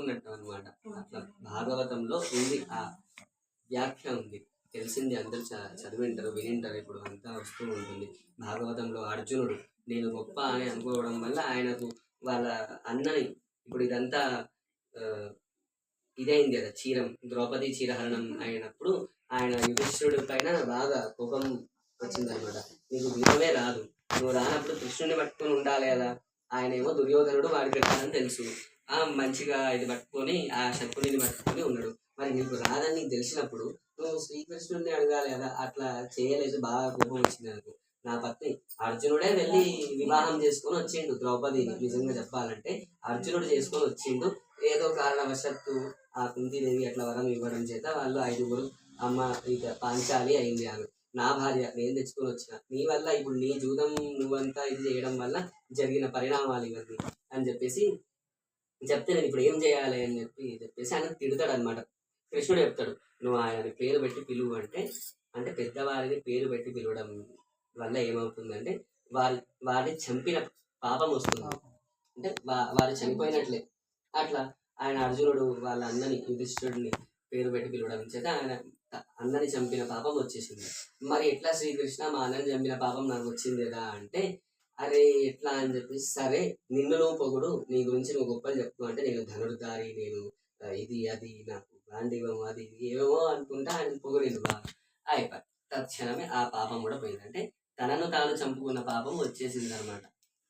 ఒప్పుకున్నట్టు అనమాట అట్లా భాగవతంలో ఉంది. ఆ వ్యాఖ్య ఉంది. తెలిసింది అందరు చ- చదివింటారు వినింటారు. ఇప్పుడు అంతా వస్తూ ఉంటుంది. భాగవతంలో అర్జునుడు నేను గొప్ప అని అనుకోవడం వల్ల ఆయనకు వాళ్ళ అన్నని ఇప్పుడు ఇదంతా ఇదైంది కదా చీరం ద్రౌపది చీరహరణం అయినప్పుడు ఆయన యుధిష్ఠుడి పైన బాగా కోపం వచ్చిందనమాట. నీకు విధమే రాదు. నువ్వు రానప్పుడు కృష్ణుని పట్టుకుని ఉండాలి కదా. ఆయన ఏమో దుర్యోధనుడు వాడి పెట్టాలని తెలుసు. మంచిగా ఇది పట్టుకొని ఆ శకునిని పట్టుకొని ఉన్నాడు. మరి నీకు రాదని నీకు తెలిసినప్పుడు నువ్వు శ్రీకృష్ణుడిని అడగాలి కదా అట్లా చేయలేదు బాగా కోపం వచ్చింది నాకు నా పత్ని అర్జునుడే వెళ్ళి వివాహం చేసుకొని వచ్చిండు ద్రౌపదిని. నిజంగా చెప్పాలంటే అర్జునుడు చేసుకొని వచ్చిండు. ఏదో కారణవశత్తు ఆ కుంతీదేవి అట్లా వరం ఇవ్వడం చేత వాళ్ళు ఐదుగురు అమ్మ ఇక పాంచాలి అయింది ఆమె. నా భార్య నేను తెచ్చుకొని వచ్చిన. నీ వల్ల ఇప్పుడు నీ జూదం నువ్వంతా ఇది చేయడం వల్ల జరిగిన పరిణామాలు ఇవన్నీ అని చెప్పేసి చెప్తే నేను ఇప్పుడు ఏం చేయాలి అని చెప్పి చెప్పేసి ఆయన తిడతాడు అనమాట కృష్ణుడు చెప్తాడు నువ్వు ఆయన పేరు పెట్టి పిలువు అంటే అంటే పెద్దవారిని పేరు పెట్టి పిలవడం వల్ల ఏమవుతుందంటే వారి వారిని చంపిన పాపం వస్తుంది. అంటే వా- వారు చనిపోయినట్లే. అట్లా ఆయన అర్జునుడు వాళ్ళ అన్నని యుధిష్ఠుడిని పేరు పెట్టి పిలవడం చేత ఆయన అన్నని చంపిన పాపం వచ్చేసింది. మరి ఎట్లా శ్రీకృష్ణ మా అన్నని చంపిన పాపం నాకు వచ్చింది కదా అంటే అరే ఎట్లా అని చెప్పేసి సరే నిన్ను నువ్వు పొగుడు నీ గురించి నువ్వు గొప్పలు చెప్తూ అంటే నేను ధనుర్ధారి నేను ఇది అది నాకు గాంధీవం అది ఇది ఏమో అనుకుంటా ఆయన పొగిడిండు. బాగా అయిపోయి. తక్షణమే ఆ పాపం కూడా పోయింది. అంటే తనను తాను చంపుకున్న పాపం వచ్చేసింది అనమాట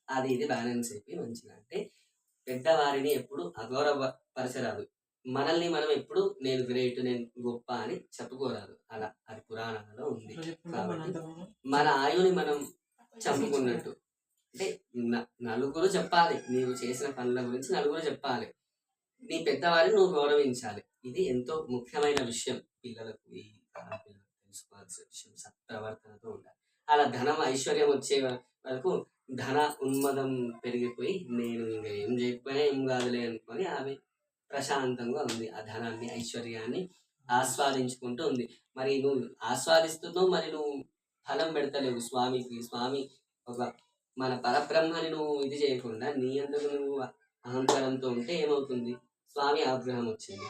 అది ఇది బ్యాలెన్స్ అయిపోయి మంచిగా. అంటే పెద్దవారిని ఎప్పుడు అగౌరవపరచరాదు మనల్ని మనం ఎప్పుడు నేను గ్రేట్ నేను గొప్ప అని చెప్పుకోరాదు. అలా. అది పురాణాలలో ఉంది. కాబట్టి మన ఆయుని మనం చంపుకున్నట్టు. అంటే నలుగురు చెప్పాలి. నీవు చేసిన పనుల గురించి నలుగురు చెప్పాలి. నీ పెద్దవారిని నువ్వు గౌరవించాలి. ఇది ఎంతో ముఖ్యమైన విషయం. పిల్లలకు ఈ పిల్లలకు తెలుసుకోవాల్సిన విషయం. సత్ప్రవర్తనతో ఉండాలి. అలా ధనం ఐశ్వర్యం వచ్చే వరకు ధన ఉన్మదం పెరిగిపోయి నేను ఇంకా ఏం చేయకపోయినా ఏం కాదులే అనుకొని ఆమె ప్రశాంతంగా ఉంది. ఆ ధనాన్ని ఐశ్వర్యాన్ని ఆస్వాదించుకుంటూ ఉంది. మరి నువ్వు ఆస్వాదిస్తున్నావు మరి నువ్వు ఫలం పెడతలేవు. స్వామికి స్వామి ఒక మన పరబ్రహ్మని నువ్వు ఇది చేయకుండా నీ అందుకు నువ్వు అహంకారంతో ఉంటే ఏమవుతుంది? స్వామి ఆగ్రహం వచ్చింది.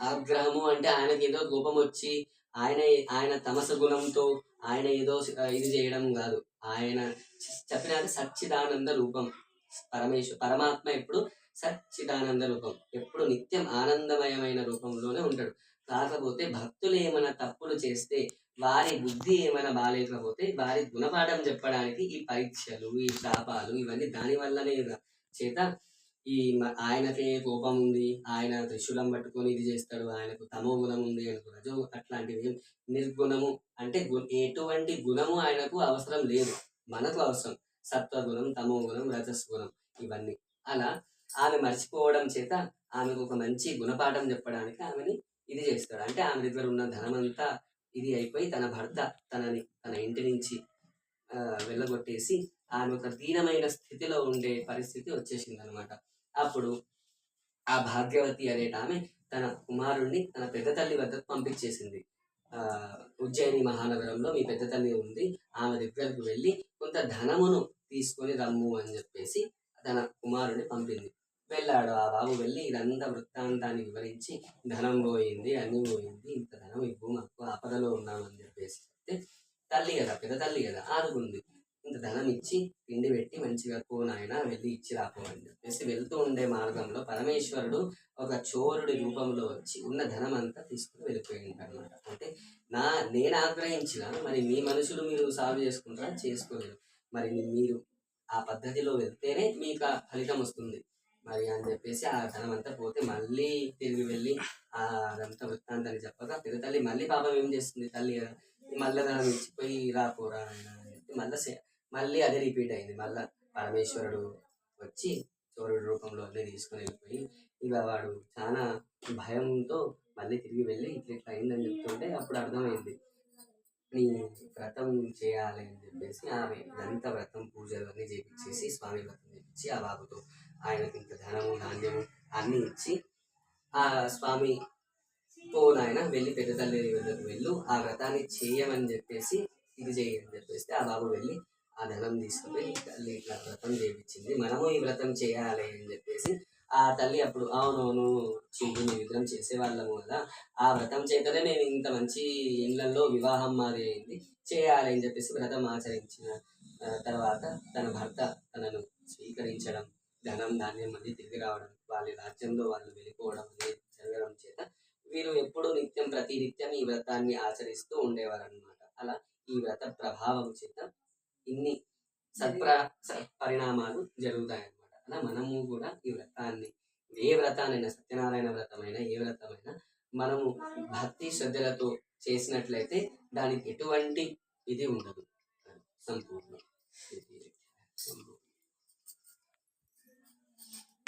ఆగ్రహము అంటే ఆయనకి ఏదో కోపం వచ్చి ఆయన ఆయన తమస గుణంతో ఆయన ఏదో ఇది చేయడం కాదు. ఆయన చెప్పిన సచ్చిదానంద రూపం. పరమేశ్వర పరమాత్మ ఎప్పుడు సచ్చిదానంద రూపం. ఎప్పుడు నిత్యం ఆనందమయమైన రూపంలోనే ఉంటాడు. కాకపోతే భక్తులు ఏమైనా తప్పులు చేస్తే వారి బుద్ధి ఏమైనా బాగాలేకపోతే వారి గుణపాఠం చెప్పడానికి ఈ పరీక్షలు ఈ శాపాలు ఇవన్నీ దాని వల్లనే చేత ఈ మ- ఆయనకే కోపం ఉంది ఆయన త్రిశూలం పట్టుకొని ఇది చేస్తాడు ఆయనకు తమో గుణం ఉంది అనుకున్నాడు అట్లాంటిది నిర్గుణము. అంటే ఎటువంటి గుణము ఆయనకు అవసరం లేదు. మనకు అవసరం. సత్వగుణం తమో గుణం రజస్ గుణం ఇవన్నీ. అలా ఆమె మర్చిపోవడం చేత ఆమెకు ఒక మంచి గుణపాఠం చెప్పడానికి ఆమెని ఇది చేస్తాడు. అంటే ఆమె దగ్గర ఉన్న ధనమంతా ఇది అయిపోయి తన భర్త తనని తన ఇంటి నుంచి వెళ్ళగొట్టేసి ఆమె ఒక దీనమైన స్థితిలో ఉండే పరిస్థితి వచ్చేసింది అనమాట అప్పుడు ఆ భాగ్యవతి అనే ఆమె తన కుమారుణ్ణి తన పెద్ద తల్లి వద్దకు పంపించేసింది. ఆ ఉజ్జయిని మహానగరంలో మీ పెద్ద తల్లి ఉంది ఆమె దగ్గరకు వెళ్ళి కొంత ధనమును తీసుకొని రమ్ము అని చెప్పేసి తన కుమారుడిని పంపింది. వెళ్ళాడు. ఆ బాబు వెళ్ళి ఇదంతా వృత్తాంతాన్ని వివరించి ధనం పోయింది అన్ని పోయింది ఇంత ధనం ఇవ్వు మాకు ఆపదలో ఉన్నామని చెప్పేసి చెప్తే తల్లి కదా పెద్ద తల్లి కదా ఆదుకుంది. ఇంత ధనం ఇచ్చి పిండి పెట్టి మంచిగా పో నాయన వెళ్ళి ఇచ్చి రాపో అని చెప్పేసి వెళ్తూ ఉండే మార్గంలో పరమేశ్వరుడు ఒక చోరుడి రూపంలో వచ్చి ఉన్న ధనం అంతా తీసుకుని వెళ్ళిపోయింది అనమాట అంటే నా నేను ఆగ్రహించిన మరి మీ మనుషులు మీరు సాల్వ్ చేసుకుంటారా చేసుకోలేరు. మరి మీరు ఆ పద్ధతిలో వెళ్తేనే మీకు ఆ ఫలితం వస్తుంది. మరి అని చెప్పేసి ఆ ధనం అంతా పోతే మళ్ళీ తిరిగి వెళ్ళి ఆ అదంతా వృత్తాంతాన్ని చెప్పగా పెద్ద తల్లి మళ్ళీ పాపం ఏం చేస్తుంది తల్లి? మళ్ళీ ధనం ఇచ్చిపోయి రాపోరా అని చెప్పి మళ్ళీ మళ్ళీ అదే రిపీట్ అయింది. మళ్ళీ పరమేశ్వరుడు వచ్చి చోరుడి రూపంలో అదే తీసుకొని వెళ్ళిపోయి ఇక వాడు చాలా భయంతో మళ్ళీ తిరిగి వెళ్ళి ఇట్లా ఇట్లా అయిందని చెప్తుంటే అప్పుడు అర్థమైంది. నీ వ్రతం చేయాలి అని చెప్పేసి ఆమె దంత వ్రతం పూజలు అన్నీ చేపించేసి స్వామి వ్రతం చేపించి ఆ బాబుతో ఆయనకి ఇంత ధనము ధాన్యము అన్నీ ఇచ్చి ఆ స్వామి నాయన వెళ్ళి పెద్ద తల్లి వద్దకు వెళ్ళు ఆ వ్రతాన్ని చేయమని చెప్పేసి ఇది చేయని చెప్పేసి ఆ బాబు వెళ్ళి ఆ ధనం తీసుకుని తల్లి ఇట్లా వ్రతం చేయించింది మనము ఈ వ్రతం చేయాలి అని చెప్పేసి ఆ తల్లి అప్పుడు అవునవును చిందు మీ విగ్రహం చేసేవాళ్ళము కదా. ఆ వ్రతం చేతనే నేను ఇంత మంచి ఇండ్లలో వివాహం మాది అయింది చేయాలి అని చెప్పేసి వ్రతం ఆచరించిన తర్వాత తన భర్త తనను స్వీకరించడం ధనం ధాన్యం మళ్ళీ తిరిగి రావడం వాళ్ళ రాజ్యంలో వాళ్ళు వెళ్ళిపోవడం అనేది జరగడం చేత వీరు ఎప్పుడూ నిత్యం ప్రతి నిత్యం ఈ వ్రతాన్ని ఆచరిస్తూ ఉండేవారు అనమాట అలా ఈ వ్రత ప్రభావం చేత ఇన్ని సత్ప్ర సత్పరిణామాలు జరుగుతాయన్నమాట. అలా మనము కూడా ఈ వ్రతాన్ని ఏ వ్రతానైనా సత్యనారాయణ వ్రతమైనా ఏ వ్రతమైనా మనము భక్తి శ్రద్ధలతో చేసినట్లయితే దానికి ఎటువంటి ఇది ఉండదు. సంపూర్ణ.